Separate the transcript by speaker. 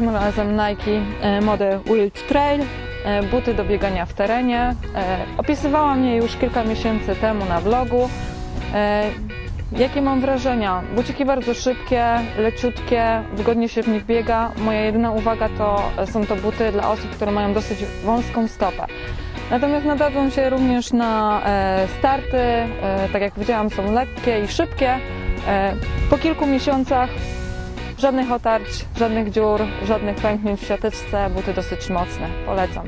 Speaker 1: znalazłem Nike e, model Wild Trail, e, buty do biegania w terenie. E, Opisywałam je już kilka miesięcy temu na blogu. E, Jakie mam wrażenia? Buciki bardzo szybkie, leciutkie, wygodnie się w nich biega. Moja jedyna uwaga to są to buty dla osób, które mają dosyć wąską stopę. Natomiast nadadzą się również na starty, tak jak powiedziałam, są lekkie i szybkie. Po kilku miesiącach żadnych otarć, żadnych dziur, żadnych pęknięć w siateczce, buty dosyć mocne. Polecam.